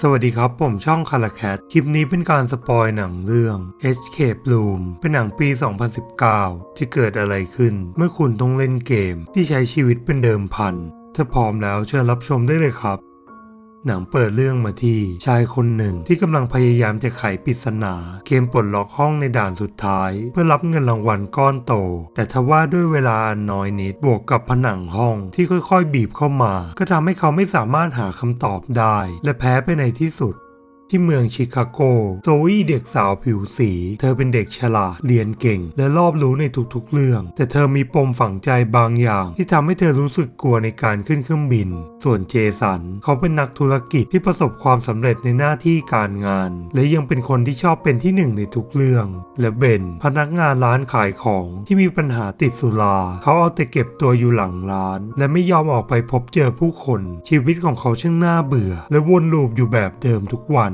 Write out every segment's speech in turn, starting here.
สวัสดีครับ ผมช่องคาราแคทคลิปนี้เป็นการสปอยหนังเรื่อง HK Bloom เป็นหนังปี 2019 ที่เกิดอะไรขึ้น เมื่อคุณต้องเล่นเกมที่ใช้ชีวิตเป็นเดิมพัน ถ้าพร้อมแล้วเชิญรับชมได้เลยครับ หนังเปิดเรื่องมาที่ชายคนหนึ่งที่กำลังพยายามจะไขปริศนาเกมปลดล็อกห้องในด่านสุดท้าย เพื่อรับเงินรางวัลก้อนโต แต่ทว่าด้วยเวลาอันน้อยนิดบวกกับผนังห้องที่ค่อยๆ บีบเข้ามา ก็ทำให้เขาไม่สามารถหาคำตอบได้ และแพ้ไปในที่สุด ที่เมืองชิคาโก โซวี่เด็กสาวผิวสี เธอเป็นเด็กฉลาด เรียนเก่ง และรอบรู้ในทุกๆเรื่อง แต่เธอมีปมฝังใจบางอย่าง ที่ทำให้เธอรู้สึกกลัวในการขึ้นเครื่องบิน ส่วนเจสัน เขาเป็นนักธุรกิจที่ประสบความสำเร็จในหน้าที่การงาน และยังเป็นคนที่ชอบเป็นที่หนึ่งในทุกเรื่อง และเบนพนักงานร้านขายของที่มีปัญหาติดสุรา เขาเอาแต่เก็บตัวอยู่หลังร้าน และไม่ยอมออกไปพบเจอผู้คน ชีวิตของเขาช่างน่าเบื่อ และวนลูปอยู่แบบเดิมทุกวัน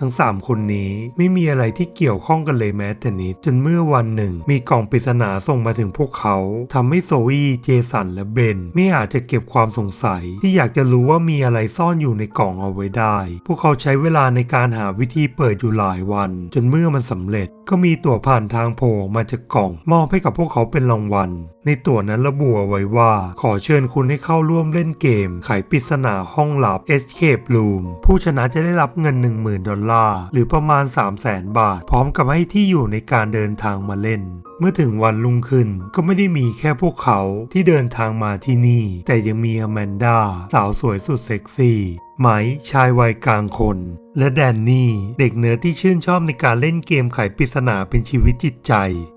ทั้ง 3 คนนี้ไม่มีอะไรที่เกี่ยวข้องกันเลยแม้แต่นิด จนเมื่อวันหนึ่ง มีกล่องปริศนาส่งมาถึงพวกเขาทำให้โซอี้เจสันและเบนไม่อาจจะเก็บความสงสัย ที่อยากจะรู้ว่ามีอะไรซ่อนอยู่ในกล่องเอาไว้ได้ พวกเขาใช้เวลาในการหาวิธีเปิดอยู่หลายวัน จนเมื่อมันสำเร็จ ก็มีตั๋วผ่านทางโผล่มาจากกล่องมอบให้กับพวกเขาเป็นรางวัล ในตั๋วนั้นระบุเอาไว้ว่า ขอเชิญคุณให้เข้าร่วมเล่นเกม ไขปริศนาห้องลับ Escape Room ผู้ชนะจะได้รับเงิน 10,000ดอลลาร์หรือประมาณ 300,000 บาท พร้อมกับให้ที่อยู่ในการเดินทางมาเล่น เมื่อถึงวันรุ่งขึ้นก็ไม่ได้มีแค่พวกเขาที่เดินทางมาที่นี่ แต่ยังมีอแมนดาสาวสวยสุดเซ็กซี่ไหมชายวัยกลางคน และแดนนี่เด็กเนื้อที่ชื่นชอบในการเล่นเกมไขปริศนาเป็นชีวิตจิตใจ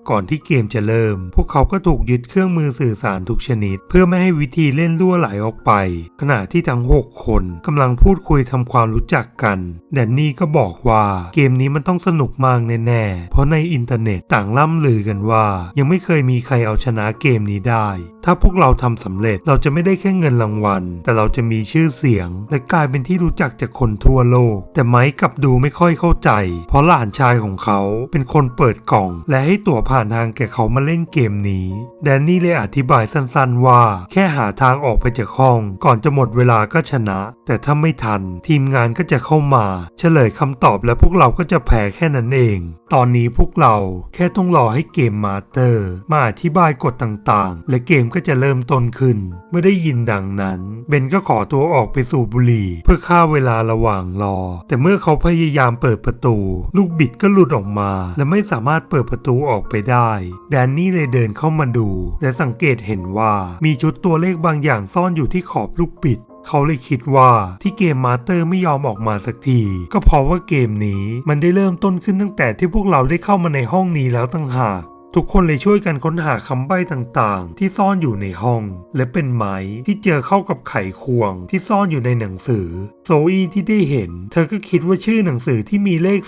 ก่อนที่เกมจะเริ่ม พวกเขาก็ถูกยึดเครื่องมือสื่อสารทุกชนิด เพื่อไม่ให้วิธีเล่นล่วไหลออกไป ขณะที่ทั้ง 6 คนกำลังพูดคุยทำความรู้จักกัน แดนนี่ก็บอกว่าเกมนี้มันต้องสนุกมากแน่ๆเพราะในอินเทอร์เน็ตต่างล่ำลือกันว่ายังไม่เคยมีใครเอาชนะเกมนี้ได้ ถ้าพวกเราทำสำเร็จเราจะไม่ได้แค่เงินรางวัล แต่เราจะมีชื่อเสียง และกลายเป็นที่รู้จักจากคนทั่วโลก แต่ไมค์กลับดูไม่ค่อยเข้าใจ เพราะหลานชายของเขาเป็นคนเปิดกล่อง และให้ตั๋วผ่านทางแก่เขามาเล่นเกมนี้ แดนนี่เลยอธิบายสั้นๆว่า แค่หาทางออกไปจากห้อง ก่อนจะหมดเวลาก็ชนะ แต่ถ้าไม่ทัน ทีมงานก็จะเข้ามา เฉลยคำตอบและพวกเราก็จะแพ้แค่นั้นเอง ตอนนี้พวกเราแค่ต้องรอให้เกมมาสเตอร์ มาอธิบายกฎต่างๆ และเกมก็จะเริ่มต้นขึ้น เมื่อได้ยินดังนั้น เบนก็ขอตัวออกไปสูบบุหรี่ เพื่อฆ่าเวลาระหว่างรอ แต่เมื่อเขาพยายามเปิดประตู ลูกบิดก็หลุดออกมา และไม่สามารถเปิดประตูออกไปได้ แดนนี่เลยเดินเข้ามาดู และสังเกตเห็นว่ามีชุดตัวเลขบางอย่างซ่อนอยู่ที่ขอบลูกบิดเขาเลยคิดว่าที่เกมมาสเตอร์ไม่ยอมออกมาสักที ก็เพราะว่าเกมนี้มันได้เริ่มต้นขึ้นตั้งแต่ที่พวกเราได้เข้ามาในห้องนี้แล้วตั้งหาก ทุกคนเลยช่วยกันค้นหาคำใบ้ต่างๆ ที่ซ่อนอยู่ในห้อง และเป็นไม้ที่เจอเข้ากับไขควงที่ซ่อนอยู่ในหนังสือโซอีที่ได้เห็น เธอก็คิดว่าชื่อหนังสือที่มีเลข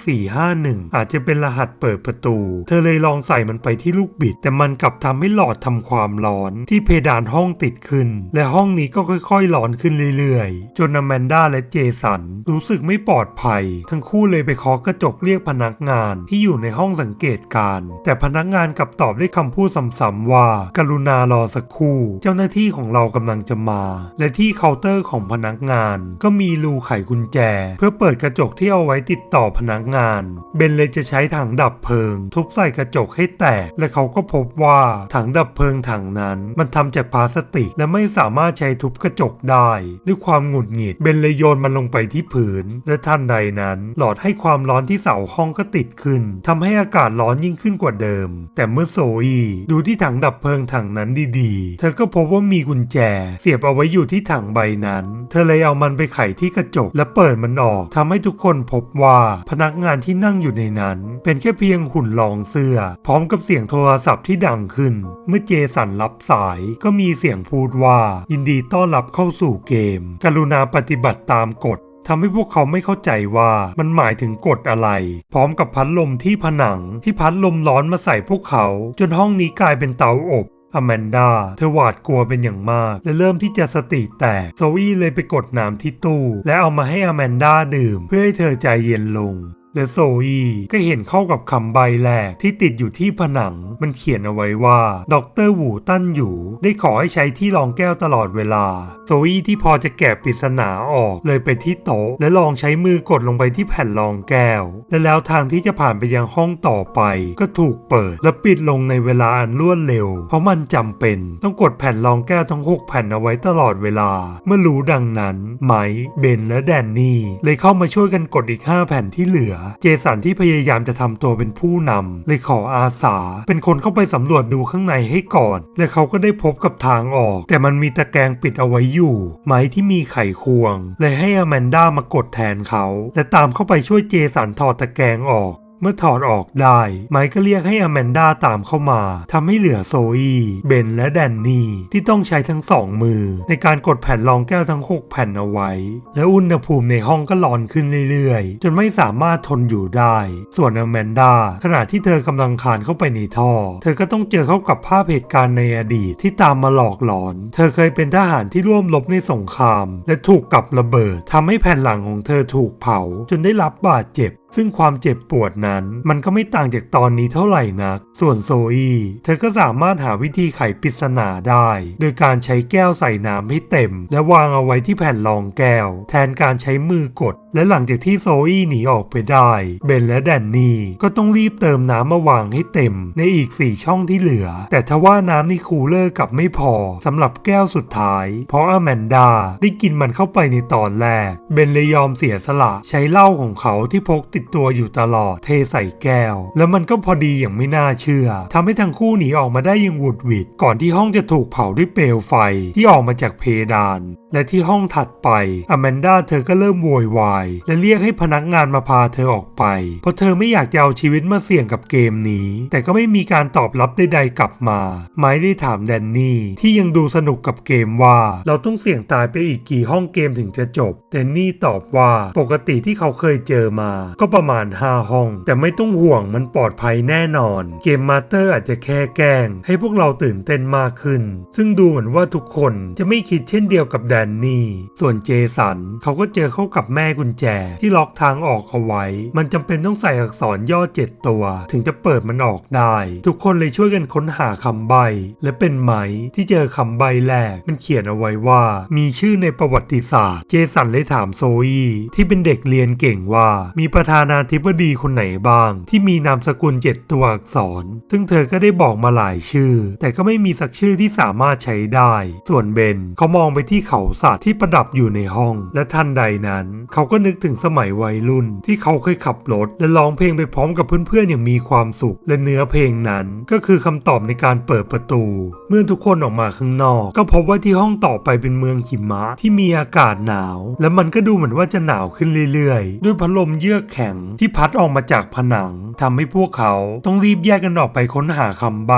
451 อาจจะเป็นรหัสเปิดประตู เธอเลยลองใส่มันไปที่ลูกบิด แต่มันกลับทำให้หลอดทำความร้อน ที่เพดานห้องติดขึ้น และห้องนี้ก็ค่อยๆร้อนขึ้นเรื่อยๆ จนอแมนด้าและเจสัน รู้สึกไม่ปลอดภัย ทั้งคู่เลยไปเคาะกระจกเรียกพนักงานที่อยู่ในห้องสังเกตการ แต่พนักงานกลับตอบด้วยคำพูดซ้ำๆว่า กรุณารอสักครู่ เจ้าหน้าที่ของเรากำลังจะมา และที่เคาน์เตอร์ของพนักงานก็มีรูไขกุญแจ เพื่อเปิดกระจกที่เอาไว้ติดต่อพนักงาน เบนเลยจะใช้ถังดับเพลิง ทุบใส่กระจกให้แตก และเขาก็พบว่าถังดับเพลิงถังนั้น มันทำจากพลาสติก และไม่สามารถใช้ทุบกระจกได้ ด้วยความหงุดหงิด เบนเลยโยนมันลงไปที่พื้นและทันใดนั้น หลอดให้ความร้อนที่เสาห้องก็ติดขึ้นทำให้อากาศร้อนยิ่งขึ้นกว่าเดิม แต่เมื่อโซอีดูที่ถังดับเพลิงถังนั้นดีๆ เธอก็พบว่ามีกุญแจ เสียบเอาไว้อยู่ที่ถังใบนั้น เธอเลยเอามันไปไขที่กระจกและเปิดมันออกทำให้ทุกคนพบว่าพนักงานที่นั่งอยู่ในนั้น เป็นแค่เพียงหุ่นรองเสื้อ พร้อมกับเสียงโทรศัพท์ที่ดังขึ้น เมื่อเจสันรับสายก็มีเสียงพูดว่า ยินดีต้อนรับเข้าสู่เกม กรุณาปฏิบัติตามกฎทำให้พวกเขาไม่เข้าใจว่ามันหมายถึงกฎอะไร พร้อมกับพัดลมที่ผนังที่พัดลมร้อนมาใส่พวกเขา จนห้องนี้กลายเป็นเตาอบ อแมนดาเธอหวาดกลัวเป็นอย่างมาก และเริ่มที่จะสติแตกโซวี่เลยไปกดน้ำที่ตู้ และเอามาให้อแมนดาดื่ม เพื่อให้เธอใจเย็นลง และโซอีก็เห็นเข้ากับคำใบแรกที่ติดอยู่ที่ผนัง มันเขียนเอาไว้ว่าดรหวูตั้นอยู่ ได้ขอให้ใช้ที่รองแก้วตลอดเวลา โซอีที่พอจะแกะปริศนาออกเลยไปที่โต๊ะ และลองใช้มือกดลงไปที่แผ่นรองแก้ว และแล้วทางที่จะผ่านไปยังห้องต่อไป ก็ถูกเปิดและปิดลงในเวลาอันรวดเร็ว เพราะมันจำเป็นต้องกดแผ่นรองแก้วทั้งหกแผ่นเอาไว้ตลอดเวลา เมื่อรู้ดังนั้น ไมค์เบนและแดนนี่เลยเข้ามาช่วยกันกดอีก5แผ่นที่เหลือเจสันที่พยายามจะทำตัวเป็นผู้นำเลยขออาสา เป็นคนเข้าไปสำรวจดูข้างในให้ก่อน และเขาก็ได้พบกับทางออก แต่มันมีตะแกรงปิดเอาไว้อยู่ ไม้ที่มีไขควงเลยให้อแมนด้ามากดแทนเขา และตามเข้าไปช่วยเจสันถอดตะแกรงออก เมื่อถอดออกได้ ไมค์ก็เรียกให้อแมนด้าตามเข้ามาทำให้เหลือโซอีเบนและแดนนี่ที่ต้องใช้ทั้งสองมือ ในการกดแผ่นรองแก้วทั้ง 6 แผ่นเอาไว้ และอุณหภูมิในห้องก็ร้อนขึ้นเรื่อยๆ จนไม่สามารถทนอยู่ได้ ส่วนอแมนด้าขณะที่เธอกำลังคานเข้าไปในท่อ เธอก็ต้องเจอเข้ากับภาพเหตุการณ์ในอดีตที่ตามมาหลอกหลอน เธอเคยเป็นทหารที่ร่วมรบในสงคราม และถูกกับระเบิดทำให้แผ่นหลังของเธอถูกเผา จนได้รับบาดเจ็บ ซึ่งความเจ็บปวดนั้น มันก็ไม่ต่างจากตอนนี้เท่าไหร่นัก ส่วนโซอีเธอก็สามารถหาวิธีไขปริศนาได้ โดยการใช้แก้วใส่น้ำให้เต็ม และวางเอาไว้ที่แผ่นรองแก้ว แทนการใช้มือกด และหลังจากที่โซอี้หนีออกไปได้ เบนและแดนนี่ก็ต้องรีบเติมน้ำมาวางให้เต็มในอีก 4 ช่องที่เหลือ แต่ทว่าน้ำในคูลเลอร์กลับไม่พอสำหรับแก้วสุดท้าย เพราะอแมนดาได้กินมันเข้าไปในตอนแรก เบนเลยยอมเสียสละใช้เหล้าของเขาที่พกติดตัวอยู่ตลอดเทใส่แก้ว แล้วมันก็พอดีอย่างไม่น่าเชื่อทำให้ทั้งคู่หนีออกมาได้อยังหวุดหวิดก่อนที่ห้องจะถูกเผาด้วยเปลวไฟที่ออกมาจากเพดาน และที่ห้องถัดไปอแมนดาเธอก็เริ่มโวยวายและเรียกให้พนักงานมาพาเธอออกไป เพราะเธอไม่อยากจะเอาชีวิตมาเสี่ยงกับเกมนี้ แต่ก็ไม่มีการตอบรับใดๆกลับมา ไม้ได้ถามแดนนี่ที่ยังดูสนุกกับเกมว่าเราต้องเสี่ยงตายไปอีกกี่ห้องเกมถึงจะจบ แดนนี่ตอบว่าปกติที่เขาเคยเจอมา ก็ประมาณ 5 ห้อง แต่ไม่ต้องห่วงมันปลอดภัยแน่นอน เกมมาสเตอร์อาจจะแค่แกล้ง ให้พวกเราตื่นเต้นมากขึ้น ซึ่งดูเหมือนว่าทุกคนจะไม่คิดเช่นเดียวกับแดนนี่ส่วนเจสันเขาก็เจอเข้ากับแม่กุญแจที่ล็อกทางออกเอาไว้ มันจำเป็นต้องใส่อักษรย่อเจ็ดตัว ถึงจะเปิดมันออกได้ ทุกคนเลยช่วยกันค้นหาคำใบ และเป็นไหมที่เจอคำใบแรกมันเขียนเอาไว้ว่า มีชื่อในประวัติศาสตร์ เจสันเลยถามโซอีที่เป็นเด็กเรียนเก่งว่า มีประธานาธิบดีคนไหนบ้าง ที่มีนามสกุลเจ็ดตัวอักษร ซึ่งเธอก็ได้บอกมาหลายชื่อ แต่ก็ไม่มีสักชื่อที่สามารถใช้ได้ ส่วนเบนเขามองไปที่เขาสัตว์ที่ประดับอยู่ในห้อง และทันใดนั้น เขาก็ก็นึกถึงสมัยวัยรุ่น ที่เขาเคยขับรถและร้องเพลงไปพร้อมกับเพื่อนๆอย่างมีความสุข และเนื้อเพลงนั้น ก็คือคำตอบในการเปิดประตู เมื่อทุกคนออกมาข้างนอก ก็พบว่าที่ห้องต่อไปเป็นเมืองหิมะที่มีอากาศหนาว และมันก็ดูเหมือนว่าจะหนาวขึ้นเรื่อยๆ ด้วยพัดลมเยือกแข็งที่พัดออกมาจากผนังทำให้พวกเขาต้องรีบแยกกันออกไปค้นหาคำใบ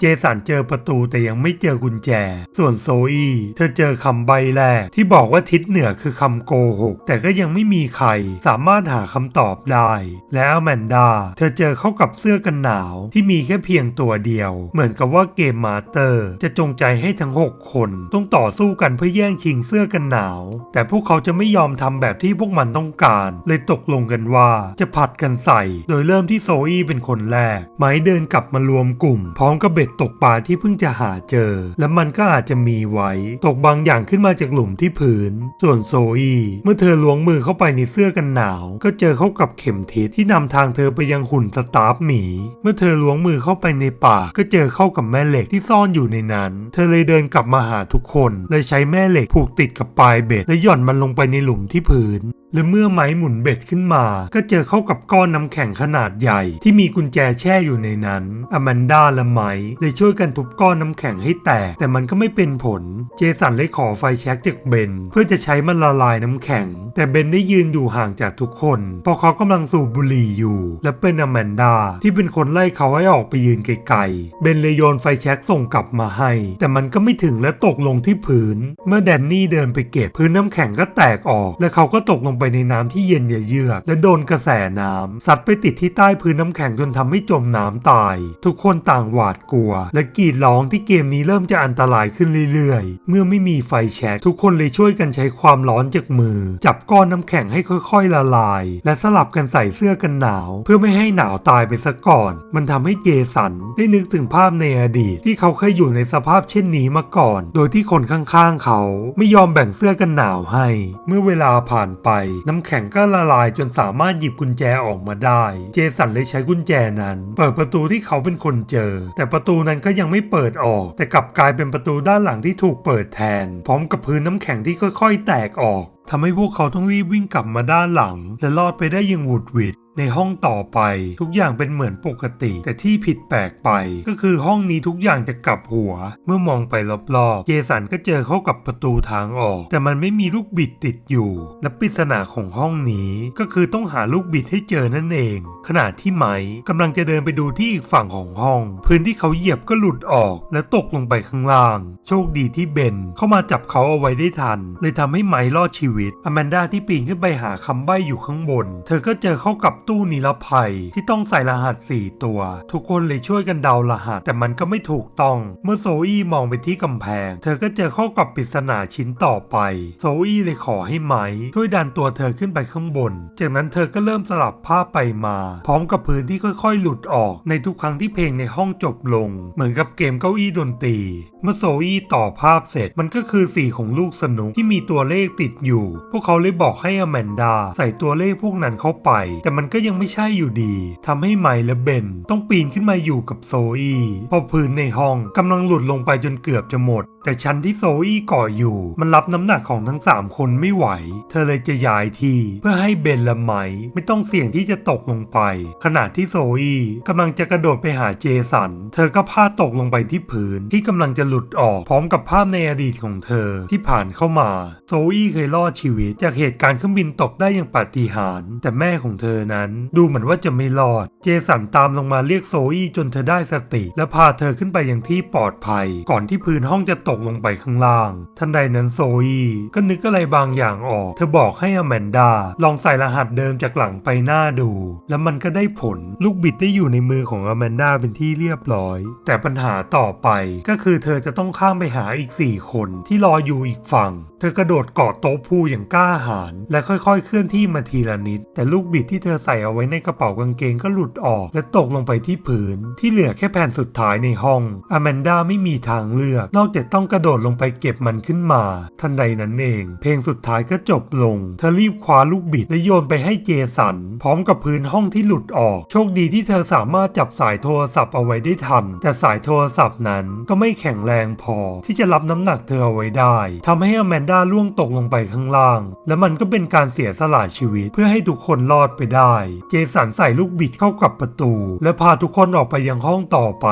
เจสันเจอประตูแต่ยังไม่เจอกุญแจ ส่วนโซอีเธอเจอคำใบแรกที่บอกว่าทิศเหนือคือคำโกหกแต่ก็ยังไม่ไม่มีใครสามารถหาคำตอบได้ และอแมนดา เธอเจอเข้ากับเสื้อกันหนาวที่มีแค่เพียงตัวเดียว เหมือนกับว่าเกมมาสเตอร์ จะจงใจให้ทั้ง 6 คนต้องต่อสู้กันเพื่อแย่งชิงเสื้อกันหนาว แต่พวกเขาจะไม่ยอมทำแบบที่พวกมันต้องการ เลยตกลงกันว่าจะผัดกันใส่ โดยเริ่มที่โซอี้เป็นคนแรก ไม้เดินกลับมารวมกลุ่ม พร้อมกับเบ็ดตกปลาที่เพิ่งจะหาเจอ และมันก็อาจจะมีไว้ ตกบางอย่างขึ้นมาจากหลุมที่พื้น ส่วนโซอี้เมื่อเธอล้วงมือเข้าข้าไปในเสื้อกันหนาว ก็เจอเข้ากับเข็มทิศที่นำทางเธอไปยังหุ่นสตาฟหมี เมื่อเธอล้วงมือเข้าไปในป่ากก็เจอเข้ากับแม่เหล็กที่ซ่อนอยู่ในนั้น เธอเลยเดินกลับมาหาทุกคนเลยใช้แม่เหล็กผูกติดกับปลายเบ็ดและหย่อนมันลงไปในหลุมที่พื้นและเมื่อไม้หมุนเบ็ดขึ้นมา ก็เจอเข้ากับก้อนน้ำแข็งขนาดใหญ่ ที่มีกุญแจแช่อยู่ในนั้น อแมนดาและไม้เลยช่วยกันทุบก้อนน้ำแข็งให้แตก แต่มันก็ไม่เป็นผล เจสันเลยขอไฟแช็กจากเบน เพื่อจะใช้มันละลายน้ำแข็ง แต่เบนได้ยืนอยู่ห่างจากทุกคน เพราะเขากำลังสูบบุหรี่อยู่ และเป็นอแมนดาที่เป็นคนไล่เขาให้ออกไปยืนไกลๆ เบนเลยโยนไฟแช็กส่งกลับมาให้ แต่มันก็ไม่ถึงและตกลงที่พื้น เมื่อแดนนี่เดินไปเก็บพื้นน้ำแข็งก็แตกออก และเขาก็ตกลงไปในน้ำที่เย็นเยือกและโดนกระแสน้ำซัดไปติดที่ใต้พื้นน้ำแข็งจนทำให้จมน้ำตาย ทุกคนต่างหวาดกลัว และกรีดร้องที่เกมนี้เริ่มจะอันตรายขึ้นเรื่อยๆ เมื่อไม่มีไฟแช็กทุกคนเลยช่วยกันใช้ความร้อนจากมือ จับก้อนน้ำแข็งให้ค่อยๆละลาย และสลับกันใส่เสื้อกันหนาว เพื่อไม่ให้หนาวตายไปซะก่อน มันทำให้เจสันได้นึกถึงภาพในอดีตที่เขาเคยอยู่ในสภาพเช่นนี้มาก่อน โดยที่คนข้างๆ เขาไม่ยอมแบ่งเสื้อกันหนาวให้ เมื่อเวลาผ่านไปน้ำแข็งก็ละลายจนสามารถหยิบกุญแจออกมาได้ เจสันเลยใช้กุญแจนั้น เปิดประตูที่เขาเป็นคนเจอ แต่ประตูนั้นก็ยังไม่เปิดออก แต่กลับกลายเป็นประตูด้านหลังที่ถูกเปิดแทน พร้อมกับพื้นน้ำแข็งที่ค่อย ๆ แตกออกทำให้พวกเขาต้องรีบวิ่งกลับมาด้านหลัง และรอดไปได้อยังหวุดหวิด ในห้องต่อไป ทุกอย่างเป็นเหมือนปกติ แต่ที่ผิดแปลกไป ก็คือห้องนี้ทุกอย่างจะกลับหัว เมื่อมองไปรอบๆเจสันก็เจอเข้ากับประตูทางออก แต่มันไม่มีลูกบิดติดอยู่ และปริศนาของห้องนี้ก็คือต้องหาลูกบิดให้เจอนั่นเอง ขณะที่ไม้กำลังจะเดินไปดูที่อีกฝั่งของห้อง พื้นที่เขาเหยียบก็หลุดออก และตกลงไปข้างล่าง โชคดีที่เบนเข้ามาจับเขาเอาไว้ได้ทัน เลยทำให้ไม้รอดชีวิตอแมนดาที่ปีนขึ้นไปหาคำใบ้อยู่ข้างบน เธอก็เจอเข้ากับตู้นิรภัย ที่ต้องใส่รหัส 4 ตัว ทุกคนเลยช่วยกันเดารหัส แต่มันก็ไม่ถูกต้อง เมื่อโซอี้มองไปที่กำแพง เธอก็เจอข้ากับปริศนาชิ้นต่อไป โซอี้เลยขอให้ไม้ช่วยดันตัวเธอขึ้นไปข้างบน จากนั้นเธอก็เริ่มสลับผ้าไปมา พร้อมกับพื้นที่ค่อยๆ หลุดออกในทุกครั้งที่เพลงในห้องจบลง เหมือนกับเกมเก้าอี้ดนตรี เมื่อโซอี้ต่อภาพเสร็จมันก็คือสีของลูกสนุกที่มีตัวเลขติดอยู่ พวกเขาเลยบอกให้อแมนดา ใส่ตัวเลขพวกนั้นเข้าไป แต่มันก็ยังไม่ใช่อยู่ดีทำให้ไมและเบนต้องปีนขึ้นมาอยู่กับโซอี้พราะพื้นในห้องกำลังหลุดลงไปจนเกือบจะหมด แต่ชั้นที่โซอี้ก่ออยู่ มันรับน้ำหนักของทั้ง 3 คนไม่ไหว เธอเลยจะย้ายที่เพื่อให้เบนและไมไม่ต้องเสี่ยงที่จะตกลงไป ขณะที่โซอี้กำลังจะกระโดดไปหาเจสัน เธอก็พลาดตกลงไปที่พื้นที่กำลังจะหลุดออกพร้อมกับภาพในอดีตของเธอที่ผ่านเข้ามาโซอี้เคยรอดชีวิต จากเหตุการณ์เครื่องบินตกได้อย่างปาฏิหาริย์แต่แม่ของเธอนั้นดูเหมือนว่าจะไม่รอด เจสันตามลงมาเรียกโซอี้จนเธอได้สติ และพาเธอขึ้นไปยังที่ปลอดภัย ก่อนที่พื้นห้องจะตกลงไปข้างล่าง ทันใดนั้นโซอี้ก็นึกอะไรบางอย่างออก เธอบอกให้อแมนดา ลองใส่รหัสเดิมจากหลังไปหน้าดู แล้วมันก็ได้ผลลูกบิดได้อยู่ในมือของอแมนดาเป็นที่เรียบร้อย แต่ปัญหาต่อไปก็คือเธอจะต้องข้ามไปหาอีก 4 คนที่รออยู่อีกฝั่ง เธอกระโดดเกาะโต๊ะพูอย่างกล้าหาญและค่อยๆเคลื่อนที่มาทีละนิด แต่ลูกบิดที่เธอใส่เอาไว้ในกระเป๋ากางเกงก็หลุดออก และตกลงไปที่พื้นที่เหลือแค่แผ่นสุดท้ายในห้องอแมนดาไม่มีทางเลือก นอกจากต้องกระโดดลงไปเก็บมันขึ้นมา ทันใดนั้นเอง เพลงสุดท้ายก็จบลง เธอรีบคว้าลูกบิดและโยนไปให้เจสัน พร้อมกับพื้นห้องที่หลุดออก โชคดีที่เธอสามารถจับสายโทรศัพท์เอาไว้ได้ทัน แต่สายโทรศัพท์นั้นก็ไม่แข็งแรงพอ ที่จะรับน้ำหนักเธอเอาไว้ได้ทำให้อแมนดาล่วงตกลงไปข้างล่าง และมันก็เป็นการเสียสละชีวิตเพื่อให้ทุกคนรอดไปได้เจสันใส่ลูกบิดเข้ากับประตู และพาทุกคนออกไปยังห้องต่อไป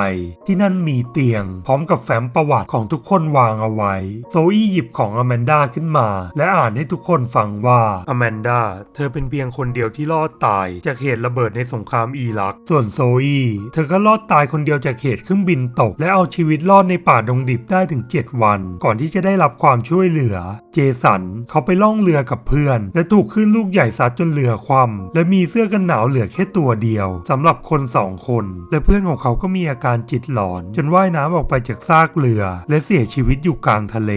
ที่นั่นมีเตียง พร้อมกับแฟ้มประวัติของทุกคนวางเอาไว้ โซอี้หยิบของอแมนดาขึ้นมา และอ่านให้ทุกคนฟังว่าอแมนดาเธอเป็นเพียงคนเดียวที่รอดตาย จากเหตุระเบิดในสงครามอิรัก ส่วนโซอี้เธอก็รอดตายคนเดียวจากเหตุเครื่องบินตก และเอาชีวิตรอดในป่าดงดิบได้ถึง 7 วัน ก่อนที่จะได้รับความช่วยเหลือ เจสันเขาไปล่องเรือกับเพื่อน และถูกคลื่นลูกใหญ่ซัดจนเรือคว่ำและมีเสื้อกันหนาวเหลือแค่ตัวเดียวสำหรับคนสองคน และเพื่อนของเขาก็มีอาการจิตหลอน จนว่ายน้ำออกไปจากซากเรือ และเสียชีวิตอยู่กลางทะเล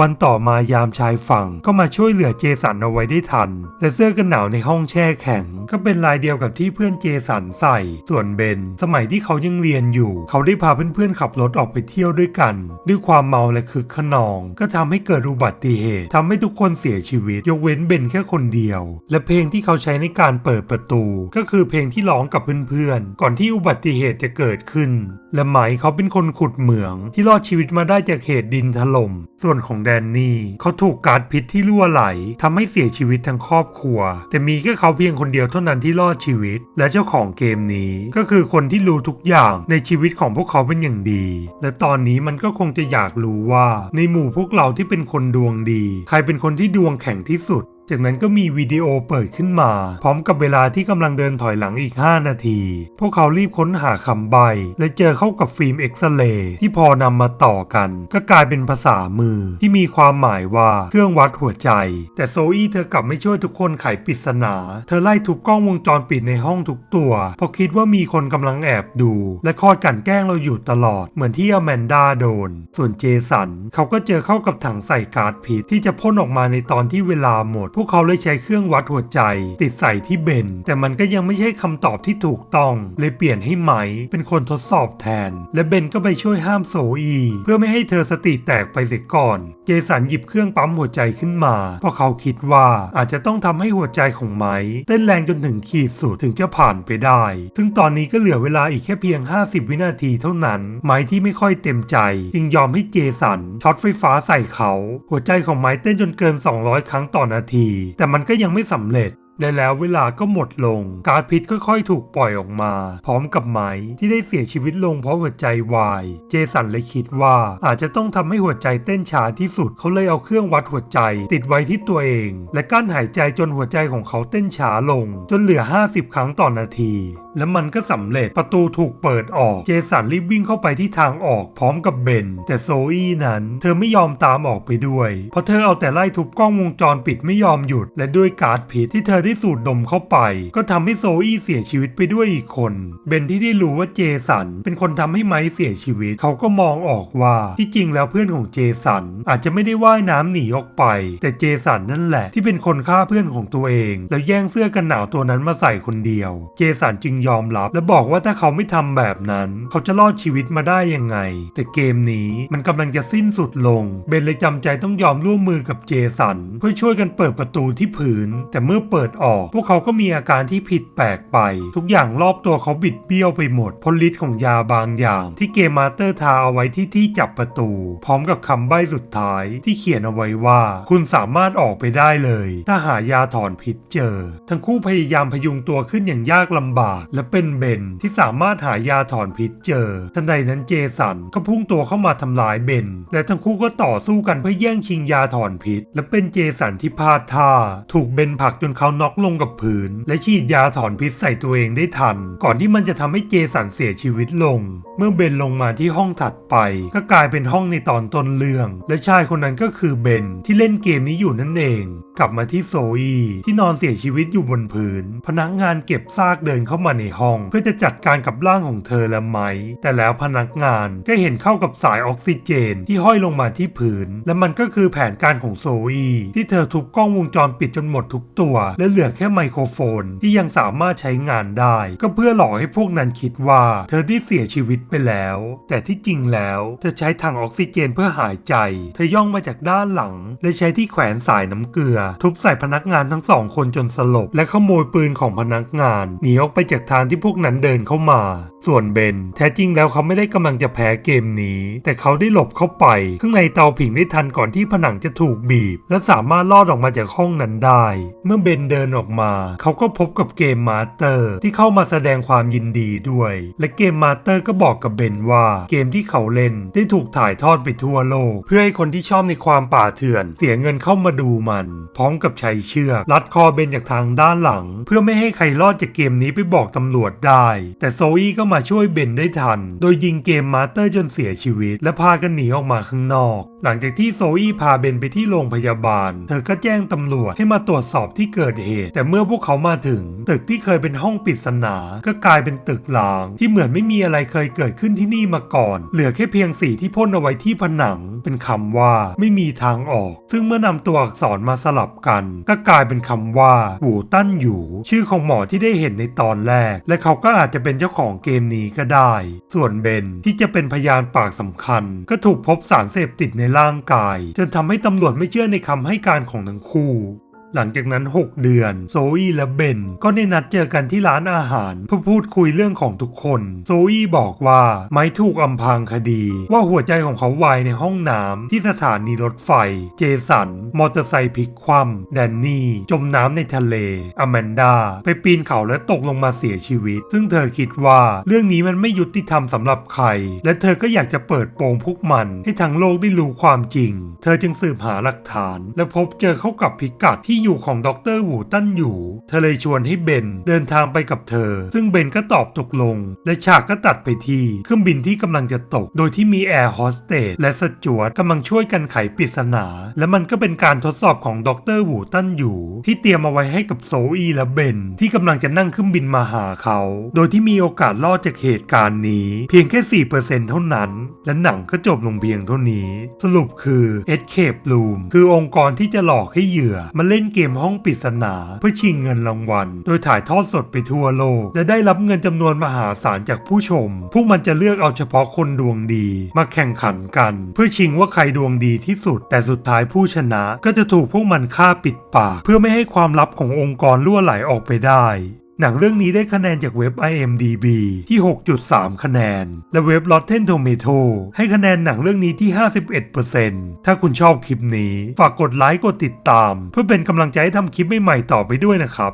วันต่อมายามชายฝั่งก็มาช่วยเหลือเจสันเอาไว้ได้ทันและเสื้อกันหนาวในห้องแช่แข็ง ก็เป็นลายเดียวกับที่เพื่อนเจสันใส่ ส่วนเบน สมัยที่เขายังเรียนอยู่ เขาได้พาเพื่อนๆขับรถออกไปเที่ยวด้วยกัน ด้วยความเมาและคึกขนอง ก็ทำให้เกิดอุบัติเหตุทำให้ทุกคนเสียชีวิต ยกเว้นเบนแค่คนเดียว และเพลงที่เขาใช้ในการเปิดประตู ก็คือเพลงที่ร้องกับเพื่อนๆก่อนที่อุบัติเหตุจะเกิดขึ้น และไหมเขาเป็นคนขุดเหมือง ที่รอดชีวิตมาได้จากเหตุดินถล่มส่วนของแดนนี่เขาถูกก๊าซพิษที่รั่วไหลทำให้เสียชีวิตทั้งครอบครัว แต่มีแค่เขาเพียงคนเดียวเท่านั้นที่รอดชีวิต และเจ้าของเกมนี้ ก็คือคนที่รู้ทุกอย่างในชีวิตของพวกเขาเป็นอย่างดี และตอนนี้มันก็คงจะอยากรู้ว่า ในหมู่พวกเราที่เป็นคนดวงดี ใครเป็นคนที่ดวงแข็งที่สุด จากนั้นก็มีวิดีโอเปิดขึ้นมา พร้อมกับเวลาที่กำลังเดินถอยหลังอีก 5 นาที พวกเขารีบค้นหาคำใบ และเจอเข้ากับฟิล์มเอ็กซเรย์ที่พอนำมาต่อกัน ก็กลายเป็นภาษามือที่มีความหมายว่าเครื่องวัดหัวใจ แต่โซอี้เธอกลับไม่ช่วยทุกคนไขปริศนา เธอไล่ทุบกล้องวงจรปิดในห้องทุกตัว เพราะคิดว่ามีคนกำลังแอบดู และคอยกลั่นแกล้งเราอยู่ตลอดเหมือนที่อแมนดาโดน ส่วนเจสันเขาก็เจอเข้ากับถังใส่การ์ดพิษที่จะพ่นออกมาในตอนที่เวลาหมดพวกเขาเลยใช้เครื่องวัดหัวใจ ติดใส่ที่เบน แต่มันก็ยังไม่ใช่คำตอบที่ถูกต้อง เลยเปลี่ยนให้ไหม เป็นคนทดสอบแทน และเบนก็ไปช่วยห้ามโซอี เพื่อไม่ให้เธอสติแตกไปเสียก่อน เจสันหยิบเครื่องปั๊มหัวใจขึ้นมาเพราะเขาคิดว่าอาจจะต้องทำให้หัวใจของไม้เต้นแรงจนถึงขีดสุดถึงจะผ่านไปได้ ซึ่งตอนนี้ก็เหลือเวลาอีกแค่เพียง 50 วินาทีเท่านั้น ไม้ที่ไม่ค่อยเต็มใจ จึงยอมให้เจสันช็อตไฟฟ้าใส่เขา หัวใจของไม้เต้นจนเกิน 200 ครั้งต่อนาทีแต่มันก็ยังไม่สำเร็จและแล้วเวลาก็หมดลง การพิษค่อยๆ ถูกปล่อยออกมา พร้อมกับไม้ที่ได้เสียชีวิตลงเพราะหัวใจวาย เจสันเลยคิดว่าอาจจะต้องทำให้หัวใจเต้นช้าที่สุด เขาเลยเอาเครื่องวัดหัวใจ ติดไว้ที่ตัวเอง และกั้นหายใจจนหัวใจของเขาเต้นช้าลง จนเหลือ 50 ครั้งต่อนาที และมันก็สำเร็จประตูถูกเปิดออก เจสันรีบวิ่งเข้าไปที่ทางออกพร้อมกับเบน แต่โซอี้นั้น เธอไม่ยอมตามออกไปด้วย เพราะเธอเอาแต่ไล่ทุบกล้องวงจรปิดไม่ยอมหยุด และด้วยการ์ดพิษที่เธอได้สูดดมเข้าไป ก็ทำให้โซอี้เสียชีวิตไปด้วยอีกคน เบนที่ได้รู้ว่าเจสันเป็นคนทำให้ไม้เสียชีวิต เขาก็มองออกว่าที่จริงแล้วเพื่อนของเจสันอาจจะไม่ได้ว่ายน้ำหนีออกไป แต่เจสันนั่นแหละที่เป็นคนฆ่าเพื่อนของตัวเอง แล้วแย่งเสื้อกันหนาวตัวนั้นมาใส่คนเดียว เจสันจึงยอมรับ และบอกว่าถ้าเขาไม่ทำแบบนั้น เขาจะรอดชีวิตมาได้ยังไง แต่เกมนี้มันกำลังจะสิ้นสุดลง เบนเลยจำใจต้องยอมร่วมมือกับเจสัน เพื่อช่วยกันเปิดประตูที่ผืน แต่เมื่อเปิดออก พวกเขาก็มีอาการที่ผิดแปลกไป ทุกอย่างรอบตัวเขาบิดเบี้ยวไปหมดพราะฤทธิ์ของยาบางอย่าง ที่เกมมาสเตอร์ทาเอาไว้ที่ที่จับประตู พร้อมกับคำใบ้สุดท้ายที่เขียนเอาไว้ว่า คุณสามารถออกไปได้เลย ถ้าหายาถอนพิษเจอ ทั้งคู่พยายามพยุงตัวขึ้นอย่างยากลำบากและเป็นเบนที่สามารถหายาถอนพิษเจอ ทันใดนั้นเจสันก็พุ่งตัวเข้ามาทำลายเบน และทั้งคู่ก็ต่อสู้กันเพื่อแย่งชิงยาถอนพิษ และเป็นเจสันที่พลาดท่า ถูกเบนผลักจนเขาน็อกลงกับพื้น และฉีดยาถอนพิษใส่ตัวเองได้ทัน ก่อนที่มันจะทำให้เจสันเสียชีวิตลง เมื่อเบนลงมาที่ห้องถัดไป ก็กลายเป็นห้องในตอนต้นเรื่อง และชายคนนั้นก็คือเบนที่เล่นเกมนี้อยู่นั่นเอง กลับมาที่โซอีที่นอนเสียชีวิตอยู่บนพื้น พนักงานเก็บซากเดินเข้ามาในห้อง เพื่อจะจัดการกับร่างของเธอและไม้แต่แล้วพนักงานก็เห็นเข้ากับสายออกซิเจนที่ห้อยลงมาที่พื้นและมันก็คือแผนการของโซอีที่เธอทุบกล้องวงจรปิดจนหมดทุกตัว และเหลือแค่ไมโครโฟนที่ยังสามารถใช้งานได้ ก็เพื่อหลอกให้พวกนั้นคิดว่า เธอได้เสียชีวิตไปแล้ว แต่ที่จริงแล้วเธอใช้ถังออกซิเจนเพื่อหายใจ เธอย่องมาจากด้านหลัง และใช้ที่แขวนสายน้ำเกลือ ทุบใส่พนักงานทั้งสองคนจนสลบ และขโมยปืนของพนักงานหนีออกไปจากทางที่พวกนั้นเดินเข้ามา ส่วนเบนแท้จริงแล้วเขาไม่ได้กำลังจะแพ้เกมนี้ แต่เขาได้หลบเข้าไป ข้างในเตาผิงได้ทันก่อนที่ผนังจะถูกบีบ และสามารถลอดออกมาจากห้องนั้นได้ เมื่อเบนเดินออกมา เขาก็พบกับเกมมาสเตอร์ ที่เข้ามาแสดงความยินดีด้วย และเกมมาสเตอร์ก็บอกกับเบนว่าเกมที่เขาเล่นได้ถูกถ่ายทอดไปทั่วโลก เพื่อให้คนที่ชอบในความป่าเถื่อน เสียเงินเข้ามาดูมัน พร้อมกับใช้เชือกรัดคอเบนจากทางด้านหลัง เพื่อไม่ให้ใครรอดจากเกมนี้ไปบอกตำรวจได้ แต่โซอี้ก็มาช่วยเบนได้ทัน โดยยิงเกมมาสเตอร์จนเสียชีวิต และพากันหนีออกมาข้างนอก หลังจากที่โซอี้พาเบนไปที่โรงพยาบาล เธอก็แจ้งตำรวจให้มาตรวจสอบที่เกิดเหตุ แต่เมื่อพวกเขามาถึง ตึกที่เคยเป็นห้องปริศนา ก็กลายเป็นตึกล้าง ที่เหมือนไม่มีอะไรเคยเกิดขึ้นที่นี่มาก่อน เหลือแค่เพียงสีที่พ่นเอาไว้ที่ผนัง เป็นคำว่าไม่มีทางออก ซึ่งเมื่อนำตัวอักษรมาสลับกัน ก็กลายเป็นคำว่าหูตั้นอยู่ ชื่อของหมอที่ได้เห็นในตอนแรก และเขาก็อาจจะเป็นเจ้าของเกมนี้ก็ได้ ส่วนเบนที่จะเป็นพยานปากสำคัญ ก็ถูกพบสารเสพติดในร่างกาย จนทำให้ตำรวจไม่เชื่อในคำให้การของทั้งคู่ หลังจากนั้น 6 เดือน โซอี้และเบนก็ได้นัดเจอกันที่ร้านอาหาร เพื่อพูดคุยเรื่องของทุกคน โซอี้บอกว่าไม้ถูกอำพางคดี ว่าหัวใจของเขาวายในห้องน้ำที่สถานีรถไฟ เจสัน มอเตอร์ไซค์พลิกคว่ำแดนนี่ จมน้ำในทะเล อแมนดา ไปปีนเขาและตกลงมาเสียชีวิต ซึ่งเธอคิดว่าเรื่องนี้มันไม่ยุติธรรมสำหรับใคร และเธอก็อยากจะเปิดโปงพวกมัน ให้ทั้งโลกได้รู้ความจริง เธอจึงสืบหาหลักฐาน และพบเจอเข้ากับพิกัดที่อยู่ของดรหูตั้นอยู่ เธอเลยชวนให้เบนเดินทางไปกับเธอ ซึ่งเบนก็ตอบตกลง และฉากก็ตัดไปที่เครื่องบินที่กำลังจะตก โดยที่มีแอร์โฮสเตสและสจวตกำลังช่วยกันไขปริศนา และมันก็เป็นการทดสอบของดรหูตั้นอยู่ ที่เตรียมเอาไว้ให้กับโซอีและเบนที่กำลังจะนั่งเครื่องบินมาหาเขา โดยที่มีโอกาสรอดจากเหตุการณ์นี้ เพียงแค่ 4%เท่านั้น และหนังก็จบลงเพียงเท่านี้ สรุปคือ Escape Room คือองค์กรที่จะหลอกให้เหยื่อมาเล่นเกมห้องปริศนา เพื่อชิงเงินรางวัล โดยถ่ายทอดสดไปทั่วโลก และได้รับเงินจำนวนมหาศาลจากผู้ชม พวกมันจะเลือกเอาเฉพาะคนดวงดี มาแข่งขันกัน เพื่อชิงว่าใครดวงดีที่สุด แต่สุดท้ายผู้ชนะก็จะถูกพวกมันฆ่าปิดปาก เพื่อไม่ให้ความลับขององค์กรล่วไหลออกไปได้ หนังเรื่องนี้ได้คะแนนจากเว็บ IMDB ที่ 6.3 คะแนน และเว็บ Rotten Tomato ให้คะแนนหนังเรื่องนี้ที่ 51%ถ้าคุณชอบคลิปนี้ ฝากกดไลค์กดติดตาม เพื่อเป็นกำลังใจให้ทำคลิปใหม่ๆต่อไปด้วยนะครับ